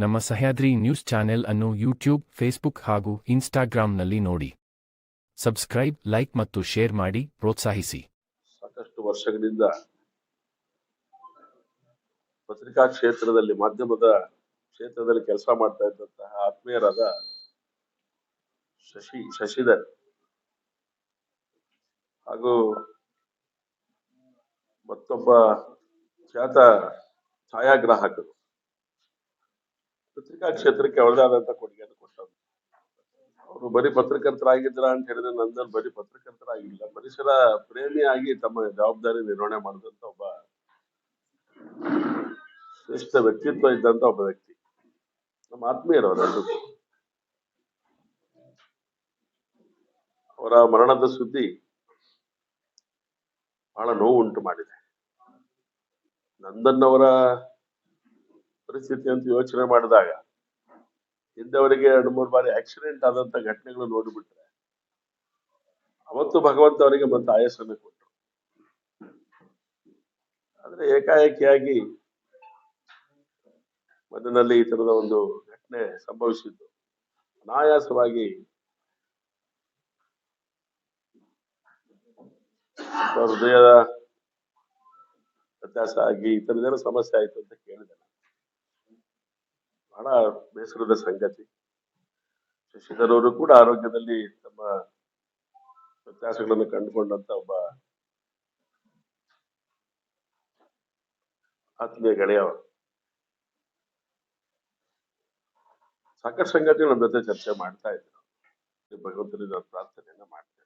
ನಮ್ಮ Sahyadri news channel ಅನ್ನು YouTube, Facebook ಹಾಗೂ ಇನ್ಸ್ಟಾಗ್ರಾಂನಲ್ಲಿ ನೋಡಿ. ಸಬ್ಸ್ಕ್ರೈಬ್, ಲೈಕ್ ಮತ್ತು ಶೇರ್ ಮಾಡಿ, ಪ್ರೋತ್ಸಾಹಿಸಿ. ಸಾಕಷ್ಟು ವರ್ಷಗಳಿಂದ ಪತ್ರಿಕಾ ಕ್ಷೇತ್ರದಲ್ಲಿ, ಮಾಧ್ಯಮದ ಕ್ಷೇತ್ರದಲ್ಲಿ ಕೆಲಸ ಮಾಡ್ತಾ ಇದ್ದಂತಹ ಆತ್ಮೀಯರಾದ ಶಶಿ, ಶಶಿಧರ್ ಹಾಗೂ ಮತ್ತೊಬ್ಬ ಖ್ಯಾತ ಛಾಯಾಗ್ರಾಹಕರು. ಪತ್ರಿಕಾ ಕ್ಷೇತ್ರಕ್ಕೆ ಅವರದೇ ಆದಂತ ಕೊಡುಗೆಯನ್ನು ಕೊಟ್ಟರು ಅವರು ಬರೀ ಪತ್ರಕರ್ತರಾಗಿದ್ರ ಅಂತ ಹೇಳಿದ್ರೆ ನಂದನ್ ಬರೀ ಪತ್ರಕರ್ತರಾಗಿಲ್ಲ. ಪರಿಸರ ಪ್ರೇಮಿಯಾಗಿ ತಮ್ಮ ಜವಾಬ್ದಾರಿ ನಿರ್ವಹಣೆ ಮಾಡಿದಂತ ಒಬ್ಬ ಶ್ರೇಷ್ಠ ವ್ಯಕ್ತಿತ್ವ ಇದ್ದಂತ ಒಬ್ಬ ವ್ಯಕ್ತಿ. ನಮ್ಮ ಆತ್ಮೀಯರು ಅವರೆಲ್ಲರೂ ಅವರ ಮರಣದ ಸುದ್ದಿ ಬಹಳ ನೋವು ಉಂಟು ಮಾಡಿದೆ. ನಂದನ್ನವರ ಪರಿಸ್ಥಿತಿ ಅಂತ ಯೋಚನೆ ಮಾಡಿದಾಗ ಹಿಂದೆ ಅವರಿಗೆ ಎರಡು, ಮೂರು ಬಾರಿ ಆಕ್ಸಿಡೆಂಟ್ ಆದಂತ ಘಟನೆಗಳು ನೋಡಿಬಿಟ್ರೆ, ಅವತ್ತು ಭಗವಂತ ಅವರಿಗೆ ಮತ್ತೆ ಆಯಸ್ಸನ್ನು ಕೊಟ್ಟರು ಆದ್ರೆ ಏಕಾಏಕಿಯಾಗಿ ಮನೆಯಲ್ಲಿ ಈ ತರದ ಒಂದು ಘಟನೆ ಸಂಭವಿಸಿದ್ದು ಅನಾಯಾಸವಾಗಿ ಹೃದಯದ ವ್ಯತ್ಯಾಸ ಆಗಿ ಈ ತರದೇನೋ ಸಮಸ್ಯೆ ಆಯ್ತು ಅಂತ ಕೇಳಿದೆ. ಬಹಳ ಬೇಸರದ ಸಂಗತಿ ಶಶಿಧರ್ ಅವರು ಕೂಡ ಆರೋಗ್ಯದಲ್ಲಿ ತಮ್ಮ ವ್ಯತ್ಯಾಸಗಳನ್ನು ಕಂಡುಕೊಂಡಂತ ಒಬ್ಬ ಆತ್ಮೀಯ ಗೆಳೆಯ. ಸಾಕಷ್ಟು ಸಂಗತಿ ನಮ್ಮ ಜೊತೆ ಚರ್ಚೆ ಮಾಡ್ತಾ ಇದ್ರು ಭಗವಂತನಿಂದ ಪ್ರಾರ್ಥನೆಯನ್ನ ಮಾಡ್ತೇನೆ